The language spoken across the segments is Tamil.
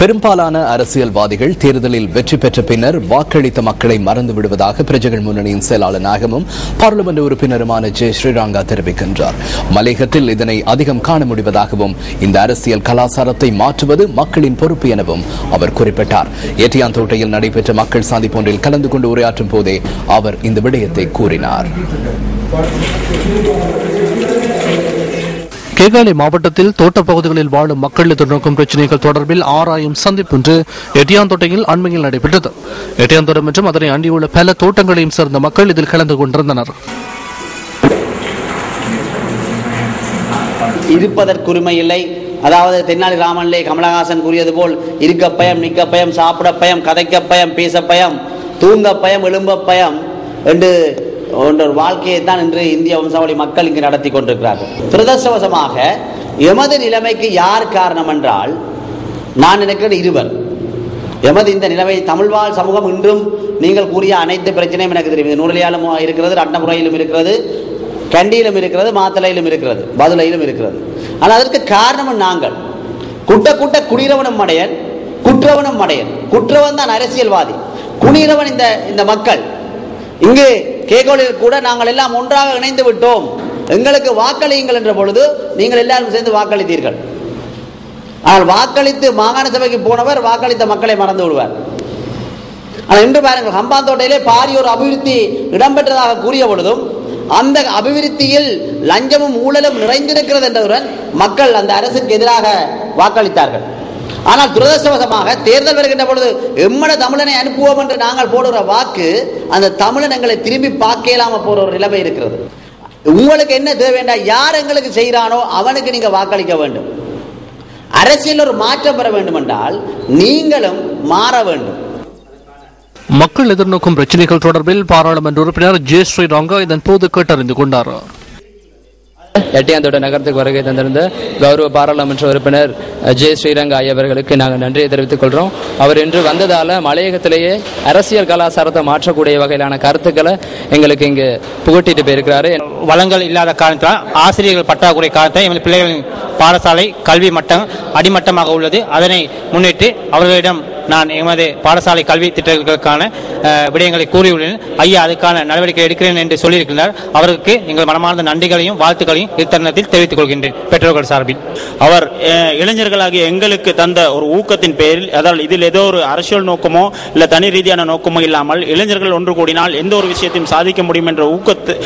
பெரும்பாலான அரசியல்வாதிகள் தேர்தலில் வெற்றி பெற்ற பின்னர் வாக்களித்த மக்களை மறந்து விடுவதாக பிரஜைகள் முன்னணியின் செயலாளர் நாயகமும் பாராளுமன்ற உறுப்பினருமான ஜெய் ஸ்ரீரங்கா தெரிவிக்கின்றார். மலையகத்தில் இதனை அதிகம் காண முடிவதாகவும் இந்த அரசியல் கலாச்சாரத்தை மாற்றுவது மக்களின் பொறுப்பு எனவும் அவர் குறிப்பிட்டார். ஏட்டியாந்தோட்டையில் நடைபெற்ற மக்கள் சந்திப்பு ஒன்றில் கலந்து கொண்டு உரையாற்றும் போதே அவர் இந்த விடயத்தை கூறினார். கேகாலை மாவட்டத்தில் தோட்டப்பகுதிகளில் வாழும் மக்கள் எதிர்நோக்கும் பிரச்சினைகள் தொடர்பில் ஆராயும் சந்திப்பு ஒன்று எட்டியாந்தோட்டையில் அண்மையில் நடைபெற்றது. எட்டியாந்தோட்டம் மற்றும் அதனை அண்டியுள்ள பல தோட்டங்களையும் சேர்ந்த மக்கள் இதில் கலந்து கொண்டிருந்தனர். இருப்பதற்குரிமை இல்லை அதாவது தென்னாலி ராமன்லே கமலஹாசன் கூறியது போல் இருக்க பயம் நிக்க பயம் சாப்பிட பயம் கதைக்க பயம் பேச பயம் தூங்க பயம் எழும்ப பயம் என்று என்ற ஒரு வாழ்க்கையை தான் இன்று இந்திய வம்சாவளி மக்கள் இங்கு நடத்தி கொண்டிருக்கிறார்கள். துரதர்ஷவசமாக எமது நிலைமைக்கு யார் காரணம் என்றால் நான் நினைக்கிறேன் இருவர். எமது இந்த நிலைமை தமிழ்வாழ் சமூகம் இன்றும் நீங்கள் கூறிய அனைத்து பிரச்சனையும் எனக்கு தெரியும். இது நூலியாலும் இருக்கிறது ரட்னபுரையிலும் இருக்கிறது கண்டியிலும் இருக்கிறது மாத்தளையிலும் இருக்கிறது பதுலையிலும் இருக்கிறது. ஆனால் அதற்கு காரணம் நாங்கள். குட்ட குட்ட குடிரவனும் மடையன் குற்றவனும் மடையன். குற்றவன் தான் அரசியல்வாதி. குடிரவன் இந்த இந்த மக்கள். இங்கு கேகோலில் கூட நாங்கள் எல்லாம் ஒன்றாக இணைந்து விட்டோம். எங்களுக்கு வாக்களியுங்கள் என்ற பொழுது நீங்கள் எல்லாரும் சேர்ந்து வாக்களித்தீர்கள். ஆனால் வாக்களித்து மாகாண சபைக்கு போனவர் வாக்களித்த மக்களை மறந்து விடுவார். ஆனால் இன்று பாருங்கள் ஹம்பாந்தோட்டையிலே பாரியோர் ஒரு அபிவிருத்தி இடம்பெற்றதாக கூறிய பொழுதும் அந்த அபிவிருத்தியில் லஞ்சமும் ஊழலும் நிறைந்திருக்கிறது என்றவுடன் மக்கள் அந்த அரசுக்கு எதிராக வாக்களித்தார்கள். ஆனால் துரதிருஷ்டவசமாக தேர்தல் வருகின்ற பொழுது எம்மட தமிழனை அனுப்புவோம் என்று நாங்கள் போடுகிற வாக்கு அந்த தமிழன் எங்களை திரும்பி பார்க்க இல்லாம போற ஒரு நிலைமை இருக்கிறது. உங்களுக்கு என்ன தேவைண்டா யார் எங்களுக்கு செய்கிறானோ அவனுக்கு நீங்க வாக்களிக்க வேண்டும். அரசியல் ஒரு மாற்றம் பெற வேண்டும் என்றால் நீங்களும் மாற வேண்டும். மக்கள் எதிர்நோக்கும் பிரச்சனைகள் தொடர்பில் பாராளுமன்ற உறுப்பினர் ஜே ஸ்ரீரங்கா இதன் போது கேட்டறிந்து கொண்டார். எட்டியாந்தோட நகரத்துக்கு வருகை தந்திருந்த கௌரவ பாராளுமன்ற உறுப்பினர் ஜே ஸ்ரீரங்க ஐயவர்களுக்கு நாங்கள் நன்றியை தெரிவித்துக் கொள்கிறோம் அவர் இன்று வந்ததால் மலையகத்திலேயே அரசியல் கலாச்சாரத்தை மாற்றக்கூடிய வகையிலான கருத்துக்களை எங்களுக்கு இங்கு புகட்டிட்டு போயிருக்கிறாரு. வளங்கள் இல்லாத காரணத்தால் ஆசிரியர்கள் பற்றாக்குறை காரணத்தால் எங்கள் பிள்ளைகளின் பாடசாலை கல்வி மட்டம் அடிமட்டமாக உள்ளது. அதனை முன்னிட்டு அவர்களிடம் நான் எமது பாடசாலை கல்வி திட்டங்களுக்கான விடயங்களை கூறியுள்ளேன். ஐயா அதுக்கான நடவடிக்கை எடுக்கிறேன் என்று சொல்லியிருக்கிறார். அவருக்கு எங்கள் மனமார்ந்த நன்றிகளையும் வாழ்த்துக்களையும் இத்தருணத்தில் தெரிவித்துக் கொள்கின்றேன். பெற்றோர்கள் சார்பில். அவர் இளைஞர்களாகிய எங்களுக்கு தந்த ஒரு ஊக்கத்தின் பேரில் அதாவது இதில் ஏதோ ஒரு அரசியல் நோக்கமோ இல்ல தனி ரீதியான நோக்கமோ இல்லாமல் இளைஞர்கள் ஒன்று கூடினால் எந்த ஒரு விஷயத்தையும் சாதிக்க முடியும் என்ற ஊக்கத்து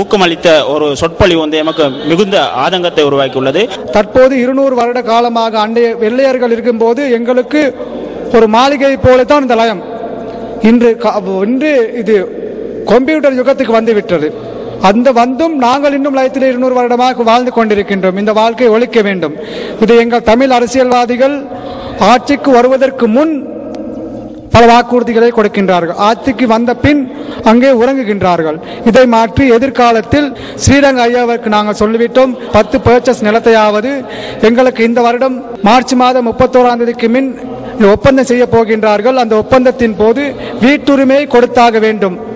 ஊக்கமளித்த ஒரு சொற்பொழிவு வந்து எமக்கு மிகுந்த ஆதங்கத்தை உருவாக்கியுள்ளது. தற்போது இருநூறு வருட காலமாக அண்டைய வெள்ளையர்கள் இருக்கும்போது எங்களுக்கு ஒரு மாளிகை போலத்தான் இந்த லயம். இன்று க- இன்று இது கம்ப்யூட்டர் யுகத்துக்கு வந்து விட்டது அந்த வந்தும் நாங்கள் இன்னும் லயத்தில் இருநூறு வருடமாக வாழ்ந்து கொண்டிருக்கின்றோம். இந்த வாழ்க்கை ஒழிக்க வேண்டும். இது எங்கள் தமிழ் அரசியல்வாதிகள் ஆட்சிக்கு வருவதற்கு முன் பல வாக்குறுதிகளை கொடுக்கின்றார்கள். ஆட்சிக்கு வந்த பின் அங்கே உறங்குகின்றார்கள். இதை மாற்றி எதிர்காலத்தில் ஸ்ரீரங்க ஐயாவிற்கு நாங்கள் சொல்லிவிட்டோம் பத்து பர்ச்சஸ் நிலத்தையாவது எங்களுக்கு இந்த வருடம் மார்ச் மாதம் முப்பத்தோராம் தேதிக்கு மின் ஒப்பந்தம் செய்ய போகின்றார்கள். அந்த ஒப்பந்தத்தின் போது வீட்டுரிமை கொடுத்தாக வேண்டும்.